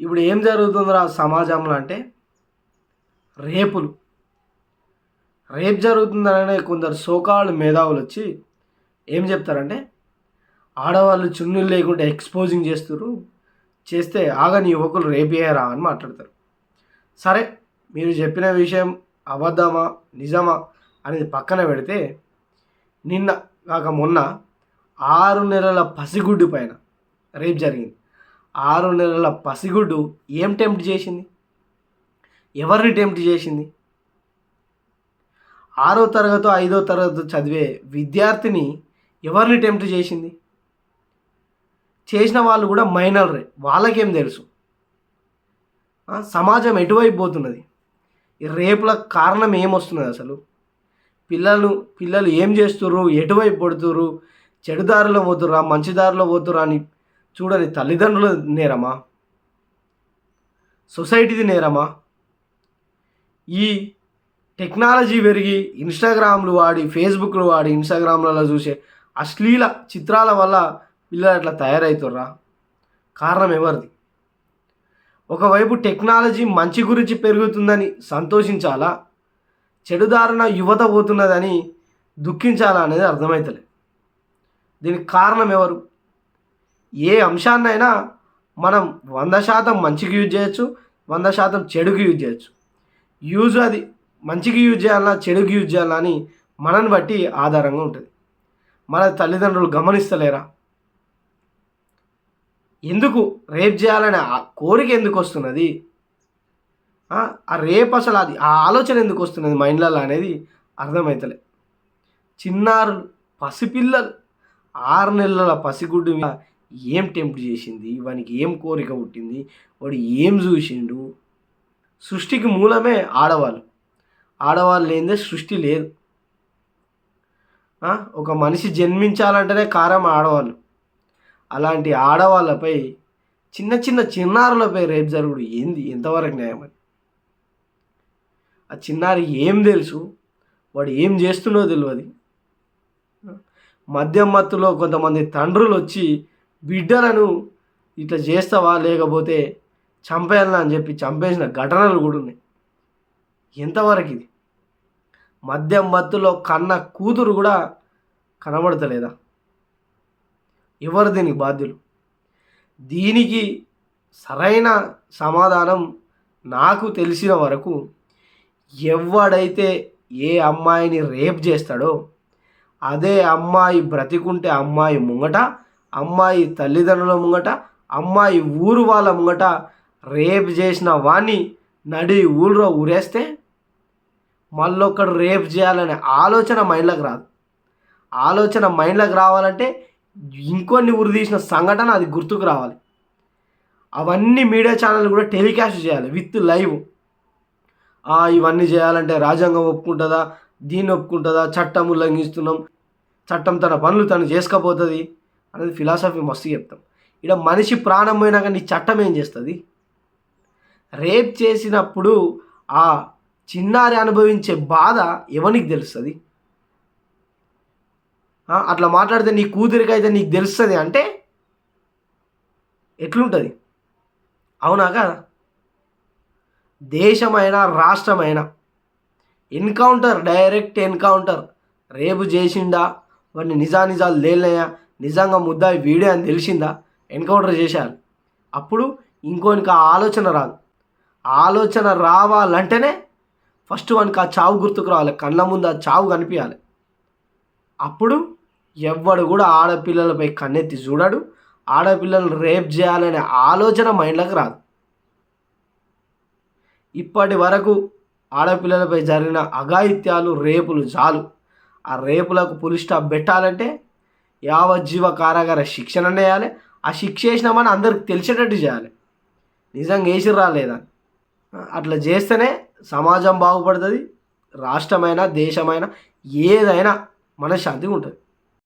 ఇప్పుడు ఏం జరుగుతుందిరా సమాజంలో అంటే రేపులు. రేప్ జరుగుతుందనే కొందరు సోకాళ్ళు మేధావులు వచ్చి ఏం చెప్తారంటే ఆడవాళ్ళు చున్నులు లేకుండా ఎక్స్పోజింగ్ చేస్తారు చేస్తే ఆగని యువకులు రేప్ అని మాట్లాడతారు. సరే మీరు చెప్పిన విషయం అబద్ధమా నిజమా అనేది పక్కన పెడితే నిన్న కాక మొన్న ఆరు నెలల పసిగుడ్డు పైన రేప్ జరిగింది. ఆరు నెలల పసిగుడ్డు ఏం టెంప్ట్ చేసింది? ఎవరిని టెంప్ట్ చేసింది? ఆరో తరగతి ఐదో తరగతి చదివే విద్యార్థిని ఎవరిని టెంప్ట్ చేసింది? చేసిన వాళ్ళు కూడా మైనర్రే వాళ్ళకేం తెలుసు? సమాజం ఎటువైపు పోతున్నది? ఈ రేపుల కారణం ఏమొస్తున్నది అసలు? పిల్లలు పిల్లలు ఏం చేస్తుర్రు? ఎటువైపు పడుతుర్రు? చెడు దారిలో మంచిదారిలో మంచి దారిలో అని చూడని తల్లిదండ్రుల నేరమా? సొసైటీది నేరమా? ఈ టెక్నాలజీ పెరిగి ఇన్స్టాగ్రామ్లు వాడి ఫేస్బుక్లు వాడి ఇన్స్టాగ్రామ్లలో చూసే అశ్లీల చిత్రాల వల్ల పిల్లలు అట్లా తయారవుతుర్రా కారణం ఎవరిది? ఒకవైపు టెక్నాలజీ మంచి గురించి పెరుగుతుందని సంతోషించాలా? చెడుదారుణ యువత పోతున్నదని దుఃఖించాలా అనేది అర్థమవుతలే దీనికి కారణం ఎవరు? ఏ అంశాన్నైనా మనం వంద శాతం మంచికి యూజ్ చేయొచ్చు వంద శాతం చెడుకు యూజ్ చేయొచ్చు. యూజ్ అది మంచికి యూజ్ చేయాలా చెడుకి యూజ్ చేయాలా అని మనని బట్టి ఆధారంగా ఉంటుంది. మన తల్లిదండ్రులు గమనిస్తలేరా? ఎందుకు రేప్ చేయాలనే ఆ కోరిక ఎందుకు వస్తున్నది? ఆ ఆ రేప్ అసలు అది ఆ ఆలోచన ఎందుకు వస్తున్నది మైండ్లలో అనేది అర్థమవుతలే చిన్నారులు పసిపిల్లలు ఆరు నెలల పసిగుడ్డు మీద ఏం టెంప్ట్ చేసింది? వానికి ఏం కోరిక పుట్టింది? వాడు ఏం చూసిండు? సృష్టికి మూలమే ఆడవాళ్ళు. ఆడవాళ్ళు లేనిదే సృష్టి లేదు. ఒక మనిషి జన్మించాలంటేనే కారం ఆడవాళ్ళు. అలాంటి ఆడవాళ్ళపై చిన్న చిన్న చిన్నారులపై రేపు జరుగుడు ఏంది? ఎంతవరకు న్యాయం అని ఆ చిన్నారి ఏం తెలుసు? వాడు ఏం చేస్తున్నో తెలియదు మద్యం మత్తులో కొంతమంది తండ్రులు వచ్చి బిడ్డలను ఇట్లా చేస్తావా లేకపోతే చంపేయాలని అని చెప్పి చంపేసిన ఘటనలు కూడా ఉన్నాయి. ఎంతవరకు ఇది? మద్యం మత్తులో కన్న కూతురు కూడా కనబడతలేదా? ఎవరు దీనికి బాధ్యులు? దీనికి సరైన సమాధానం నాకు తెలిసిన వరకు ఎవడైతే ఏ అమ్మాయిని రేప్ చేస్తాడో అదే అమ్మాయి బ్రతికుంటే అమ్మాయి ముంగట అమ్మాయి తల్లిదండ్రుల ముంగట అమ్మాయి ఊరు వాళ్ళ ముంగట రేప్ చేసిన వాణ్ణి నడి ఊళ్ళో ఊరేస్తే మళ్ళొక్కడు రేప్ చేయాలనే ఆలోచన మైండ్లోకి రాదు. ఆలోచన మైండ్లోకి రావాలంటే ఇంకొన్ని ఉరి తీసిన సంఘటన అది గుర్తుకు రావాలి. అవన్నీ మీడియా ఛానల్ కూడా టెలికాస్ట్ చేయాలి విత్ లైవ్. ఇవన్నీ చేయాలంటే రాజ్యాంగం ఒప్పుకుంటుందా? దీన్ని ఒప్పుకుంటుందా? చట్టం ఉల్లంఘిస్తున్నాం. చట్టం తన పనులు తను చేసుకపోతుంది. అనేది ఫిలాసఫీ మస్తు చెప్తాం. ఇక్కడ మనిషి ప్రాణం పోయినాక నీ చట్టం ఏం చేస్తుంది? రేప్ చేసినప్పుడు ఆ చిన్నారి అనుభవించే బాధ ఎవరికి తెలుస్తుంది? అట్లా మాట్లాడితే నీ కూతురికి అయితే నీకు తెలుస్తుంది అంటే ఎట్లుంటుంది? అవునా కదా? దేశమైనా రాష్ట్రమైనా ఎన్కౌంటర్ డైరెక్ట్ ఎన్కౌంటర్. రేపు చేసిండా? వాడిని నిజానిజాలు తేలినాయా? నిజంగా ముద్దాయి వీడే అని తెలిసిందా? ఎన్కౌంటర్ చేశారు. అప్పుడు ఇంకోనికి ఆ ఆలోచన రాదు. ఆలోచన రావాలంటేనే ఫస్ట్ వానికి ఆ చావు గుర్తుకు రావాలి. కళ్ళ ముందు ఆ చావు కనిపించాలి. అప్పుడు ఎవ్వడు కూడా ఆడపిల్లలపై కన్నెత్తి చూడడు. ఆడపిల్లలను రేప్ చేయాలనే ఆలోచన మైండ్లోకి రాదు. ఇప్పటి వరకు ఆడపిల్లలపై జరిగిన అఘాయిత్యాలు రేపులు చాలు. ఆ రేపులకు పులి స్టాప్ పెట్టాలంటే యావజ్జీవ కారాగార శిక్షణ వేయాలి ఆ శిక్ష వేసినామని అందరికి తెలిసేటట్టు చేయాలి నిజంగా వేసి లేదా అట్లా చేస్తేనే సమాజం బాగుపడుతుంది రాష్ట్రమైనా దేశమైనా ఏదైనా మనశ్శాంతిగా ఉంటుంది